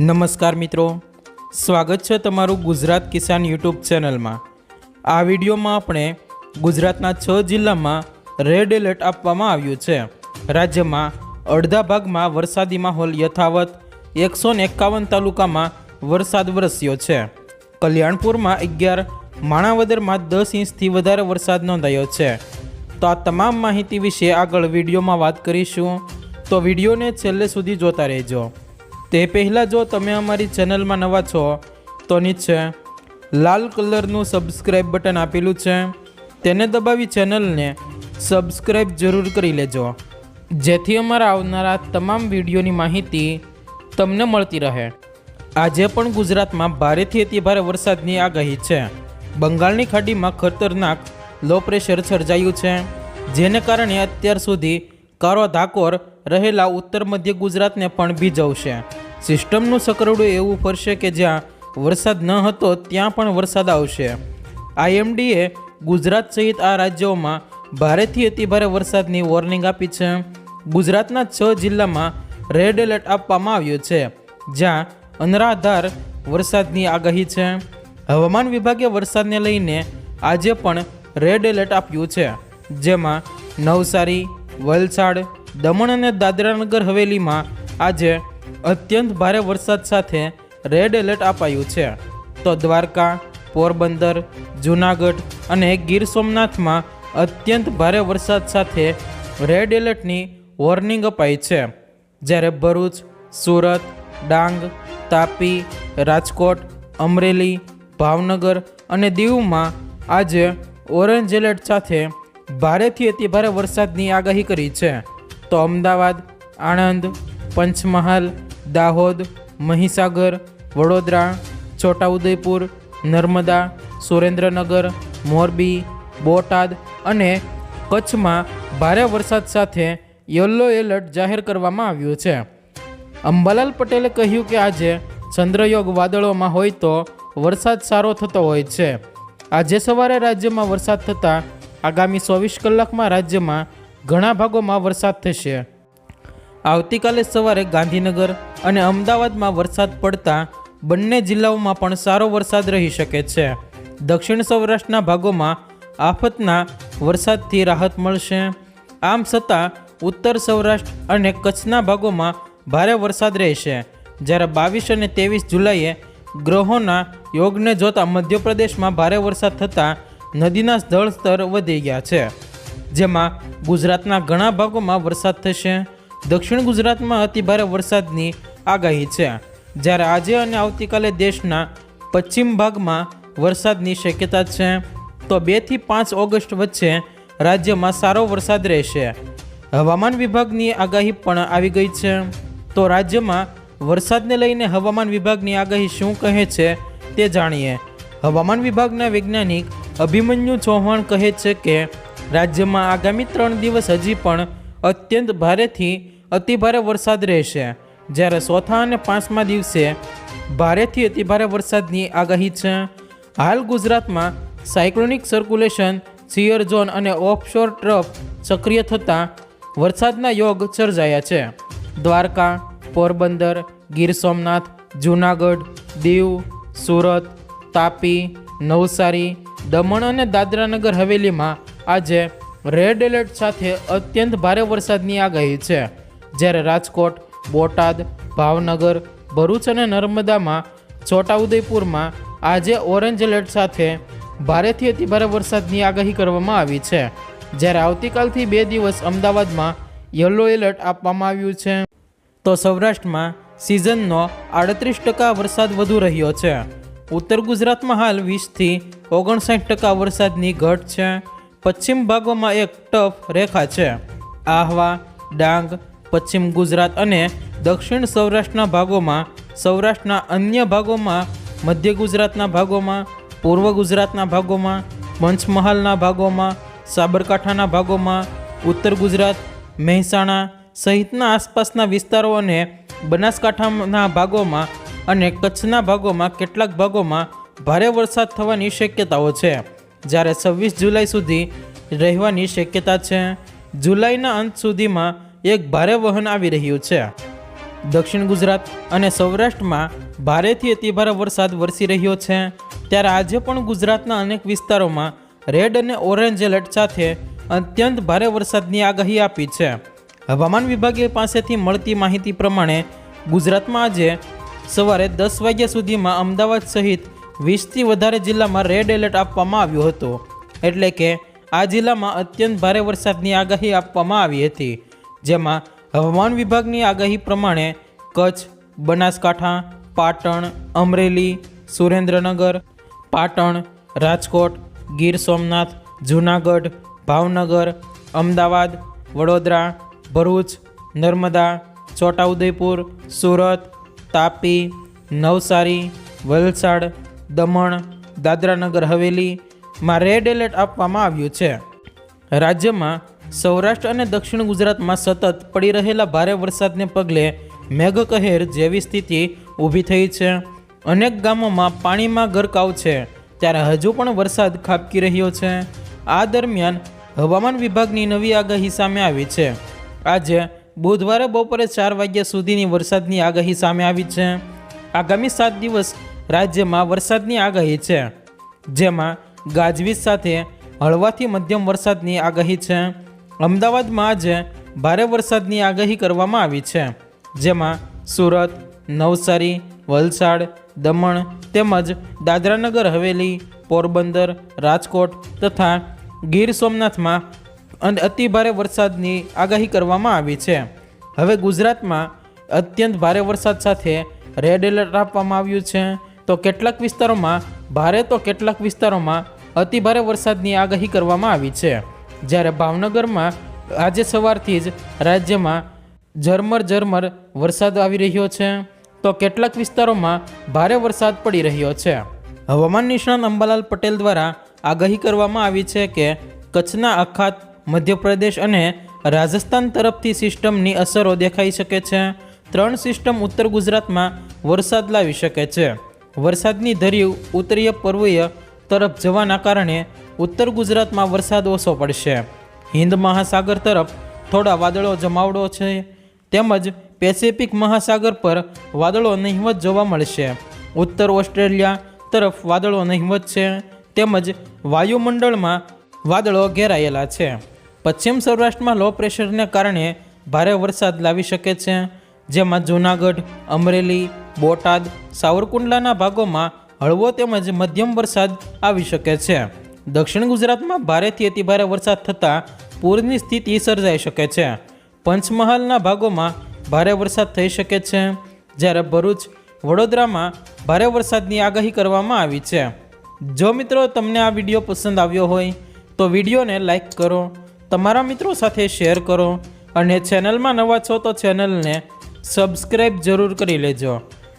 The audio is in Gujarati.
નમસ્કાર મિત્રો. સ્વાગત છે તમારું ગુજરાત કિસાન યુટ્યુબ ચેનલમાં. આ વિડીયોમાં આપણે ગુજરાતના છ જિલ્લામાં રેડ એલર્ટ આપવામાં આવ્યું છે. રાજ્યમાં અડધા ભાગમાં વરસાદી માહોલ યથાવત, એકસો એકાવન તાલુકામાં વરસાદ વરસ્યો છે. કલ્યાણપુરમાં અગિયાર, માણાવદરમાં દસ ઇંચથી વધારે વરસાદ નોંધાયો છે. તો આ તમામ માહિતી વિશે આગળ વિડીયોમાં વાત કરીશું. તો વિડીયોને છેલ્લે સુધી જોતા રહેજો. તે પહેલાં જો તમે અમારી ચેનલમાં નવા છો તો નીચે લાલ કલરનું સબસ્ક્રાઈબ બટન આપેલું છે. તેને દબાવી ચેનલને સબસ્ક્રાઈબ જરૂર કરી લેજો. જેથી અમારા આવનારા તમામ વિડીયોની માહિતી તમને મળતી રહે. આજે પણ ગુજરાતમાં ભારેથી અતિભારે વરસાદની આગાહી છે. બંગાળની ખાડીમાં ખતરનાક લો પ્રેશર સર્જાયું છે. જેને કારણે અત્યાર સુધી કારો ધાકોર રહેલા ઉત્તર મધ્ય ગુજરાતને પણ ભીજવશે. સિસ્ટમનું સકરડું એવું ફરશે કે જ્યાં વરસાદ ન હતો, ત્યાં પણ વરસાદ આવશે. આઈએમડીએ ગુજરાત સહિત આ રાજ્યોમાં ભારેથી અતિભારે વરસાદની વોર્નિંગ આપી છે. ગુજરાતના છ જિલ્લામાં રેડ એલર્ટ આપવામાં આવ્યું છે, જ્યાં અનરાધાર વરસાદની આગાહી છે. હવામાન વિભાગે વરસાદને લઈને આજે પણ રેડ એલર્ટ આપ્યું છે, જેમાં નવસારી, વલસાડ દમણ અને દાદરાનગર હવેલીમાં આજે અત્યંત ભારે વરસાદ સાથે રેડ એલર્ટ અપાયું છે. તો દ્વારકા, પોરબંદર, જૂનાગઢ અને ગીર સોમનાથમાં અત્યંત ભારે વરસાદ સાથે રેડ એલર્ટની વોર્નિંગ અપાઈ છે. જ્યારે ભરૂચ, સુરત, ડાંગ, તાપી, રાજકોટ, અમરેલી, ભાવનગર અને દીવમાં આજે ઓરેન્જ એલર્ટ સાથે ભારેથી અતિભારે વરસાદની આગાહી કરી છે. તો અમદાવાદ, આણંદ, પંચમહાલ, દાહોદ, મહીસાગર, વડોદરા, છોટાઉદેપુર, નર્મદા, સુરેન્દ્રનગર, મોરબી, બોટાદ અને કચ્છમાં ભારે વરસાદ સાથે યલો એલર્ટ જાહેર કરવામાં આવ્યું છે. અંબાલાલ પટેલે કહ્યું કે આજે ચંદ્રયોગ વાદળોમાં હોય તો વરસાદ સારો થતો હોય છે. આજે સવારે રાજ્યમાં વરસાદ થતાં આગામી ચોવીસ કલાકમાં રાજ્યમાં ઘણા ભાગોમાં વરસાદ થશે. આવતીકાલે સવારે ગાંધીનગર અને અમદાવાદમાં વરસાદ પડતા બંને જિલ્લાઓમાં પણ સારો વરસાદ રહી શકે છે. દક્ષિણ સૌરાષ્ટ્રના ભાગોમાં આફતના વરસાદથી રાહત મળશે. આમ છતાં, ઉત્તર સૌરાષ્ટ્ર અને કચ્છના ભાગોમાં ભારે વરસાદ રહેશે. જ્યારે બાવીસ અને ત્રેવીસ જુલાઈએ ગ્રહોના યોગને જોતા મધ્યપ્રદેશમાં ભારે વરસાદ થતાં નદીના જળસ્તર વધી ગયા છે. જેમાં ગુજરાતના ઘણા ભાગોમાં વરસાદ થશે. દક્ષિણ ગુજરાતમાં અતિભારે વરસાદની આગાહી છે. જ્યારે આજે અને આવતીકાલે દેશના પશ્ચિમ ભાગમાં વરસાદની શક્યતા છે, તો બેથી પાંચ ઓગસ્ટ વચ્ચે રાજ્યમાં સારો વરસાદ રહેશે. હવામાન વિભાગની આગાહી પણ આવી ગઈ છે. તો રાજ્યમાં વરસાદને લઈને હવામાન વિભાગની આગાહી શું કહે છે તે જાણીએ. હવામાન વિભાગના વૈજ્ઞાનિક અભિમન્યુ ચૌહાણ કહે છે કે રાજ્યમાં આગામી ત્રણ દિવસ હજી પણ અત્યંત ભારેથી અતિભારે વરસાદ રહેશે. જ્યારે ચોથા અને પાંચમા દિવસે ભારેથી અતિભારે વરસાદની આગાહી છે. હાલ ગુજરાતમાં સાયક્લોનિક સર્ક્યુલેશન સિયર ઝોન અને ઓફશોર ટ્રફ સક્રિય થતાં વરસાદના યોગ સર્જાયા છે. દ્વારકા, પોરબંદર, ગીર સોમનાથ, જૂનાગઢ, દીવ, સુરત, તાપી, નવસારી, દમણ અને દાદરાનગર હવેલીમાં આજે રેડ એલર્ટ સાથે અત્યંત ભારે વરસાદની આગાહી છે. જ્યારે રાજકોટ, બોટાદ, ભાવનગર, ભરૂચ અને નર્મદામાં છોટાઉદેપુરમાં આજે ઓરેન્જ એલર્ટ સાથે ભારેથી અતિભારે વરસાદની આગાહી કરવામાં આવી છે. જ્યારે આવતીકાલથી બે દિવસ અમદાવાદમાં યલો એલર્ટ આપવામાં આવ્યું છે. તો સૌરાષ્ટ્રમાં સિઝનનો આડત્રીસ ટકા વરસાદ વધુ રહ્યો છે. ઉત્તર ગુજરાતમાં હાલ વીસથી ઓગણસાઠ ટકા વરસાદની ઘટ છે. પશ્ચિમ ભાગોમાં એક ટફ રેખા છે. આહવા, ડાંગ, પશ્ચિમ ગુજરાત અને દક્ષિણ સૌરાષ્ટ્રના ભાગોમાં, સૌરાષ્ટ્રના અન્ય ભાગોમાં, મધ્ય ગુજરાતના ભાગોમાં, પૂર્વ ગુજરાતના ભાગોમાં, પંચમહાલના ભાગોમાં, સાબરકાંઠાના ભાગોમાં, ઉત્તર ગુજરાત, મહેસાણા સહિતના આસપાસના વિસ્તારો અને બનાસકાંઠાના ભાગોમાં અને કચ્છના ભાગોમાં કેટલાક ભાગોમાં ભારે વરસાદ થવાની શક્યતાઓ છે. જ્યારે છવ્વીસ જુલાઈ સુધી રહેવાની શક્યતા છે. જુલાઈના અંત સુધીમાં એક ભારે વહન આવી રહ્યું છે. દક્ષિણ ગુજરાત અને સૌરાષ્ટ્રમાં ભારેથી અતિભારે વરસાદ વરસી રહ્યો છે. ત્યારે આજે પણ ગુજરાતના અનેક વિસ્તારોમાં રેડ અને ઓરેન્જ એલર્ટ સાથે અત્યંત ભારે વરસાદની આગાહી આપી છે. હવામાન વિભાગે પાસેથી મળતી માહિતી પ્રમાણે ગુજરાતમાં આજે સવારે દસ વાગ્યા સુધીમાં અમદાવાદ સહિત વીસથી વધારે જિલ્લામાં રેડ એલર્ટ આપવામાં આવ્યું હતું. એટલે કે આ જિલ્લામાં અત્યંત ભારે વરસાદની આગાહી આપવામાં આવી હતી. જેમાં હવામાન વિભાગની આગાહી પ્રમાણે કચ્છ, બનાસકાંઠા, પાટણ, અમરેલી, સુરેન્દ્રનગર, પાટણ, રાજકોટ, ગીર સોમનાથ, જૂનાગઢ, ભાવનગર, અમદાવાદ, વડોદરા, ભરૂચ, નર્મદા, છોટાઉદેપુર, સુરત, તાપી, નવસારી, વલસાડ દમણ, દાદરાનગર હવેલીમાં રેડ એલર્ટ આપવામાં આવ્યું છે. રાજ્યમાં સૌરાષ્ટ્ર અને દક્ષિણ ગુજરાતમાં સતત પડી રહેલા ભારે વરસાદને પગલે મેઘકહેર જેવી સ્થિતિ ઊભી થઈ છે. અનેક ગામોમાં પાણીમાં ગરકાવ છે. ત્યારે હજુ પણ વરસાદ ખાબકી રહ્યો છે. આ દરમિયાન હવામાન વિભાગની નવી આગાહી સામે આવી છે. આજે બુધવારે બપોરે ચાર વાગ્યા સુધીની વરસાદની આગાહી સામે આવી છે. આગામી સાત દિવસ રાજ્યમાં વરસાદની આગાહી છે. જેમાં ગાજવીજ સાથે હળવાથી મધ્યમ વરસાદની આગાહી છે. અમદાવાદમાં આજે ભારે વરસાદની આગાહી કરવામાં આવી છે. જેમાં સુરત, નવસારી, વલસાડ, દમણ તેમજ દાદરાનગર, હવેલી, પોરબંદર, રાજકોટ તથા ગીર સોમનાથમાં અને અતિભારે વરસાદની આગાહી કરવામાં આવી છે. હવે ગુજરાતમાં અત્યંત ભારે વરસાદ સાથે રેડ એલર્ટ આપવામાં આવ્યું છે. તો કેટલાક વિસ્તારોમાં ભારે તો કેટલાક વિસ્તારોમાં અતિભારે વરસાદની આગાહી કરવામાં આવી છે. જ્યારે ભાવનગરમાં આજે સવારથી જ રાજ્યમાં ઝરમર ઝરમર વરસાદ આવી રહ્યો છે, તો કેટલાક વિસ્તારોમાં ભારે વરસાદ પડી રહ્યો છે. હવામાન નિષ્ણાત અંબાલાલ પટેલ દ્વારા આગાહી કરવામાં આવી છે કે કચ્છના અખાત મધ્યપ્રદેશ અને રાજસ્થાન તરફથી સિસ્ટમની અસરો દેખાઈ શકે છે. ત્રણ સિસ્ટમ ઉત્તર ગુજરાતમાં વરસાદ લાવી શકે છે. વરસાદની ધરી ઉત્તરીય પૂર્વીય તરફ જવાના કારણે ઉત્તર ગુજરાતમાં વરસાદ ઓછો પડશે. હિન્દ મહાસાગર તરફ થોડા વાદળો જમાવડો છે. તેમજ પેસિફિક મહાસાગર પર વાદળો નહિવત જોવા મળશે. ઉત્તર ઓસ્ટ્રેલિયા તરફ વાદળો નહિવત છે. તેમજ વાયુમંડળમાં વાદળો ઘેરાયેલા છે. પશ્ચિમ સૌરાષ્ટ્રમાં લો પ્રેશરને કારણે ભારે વરસાદ લાવી શકે છે. જેમાં જૂનાગઢ, અમરેલી બોટાદ, સાવરકુંડલાના ભાગોમાં હળવો તેમજ મધ્યમ વરસાદ આવી શકે છે. દક્ષિણ ગુજરાતમાં ભારેથી અતિભારે વરસાદ થતાં પૂરની સ્થિતિ સર્જાઈ શકે છે. પંચમહાલના ભાગોમાં ભારે વરસાદ થઈ શકે છે, જ્યારે ભરૂચ, વડોદરામાં ભારે વરસાદની આગાહી કરવામાં આવી છે. જો મિત્રો તમને આ વીડિયો પસંદ આવ્યો હોય, તો વિડીયોને લાઈક કરો, તમારા મિત્રો સાથે શેર કરો અને ચેનલમાં નવા છો તો ચેનલને સબસ્ક્રાઈબ જરૂર કરી લેજો.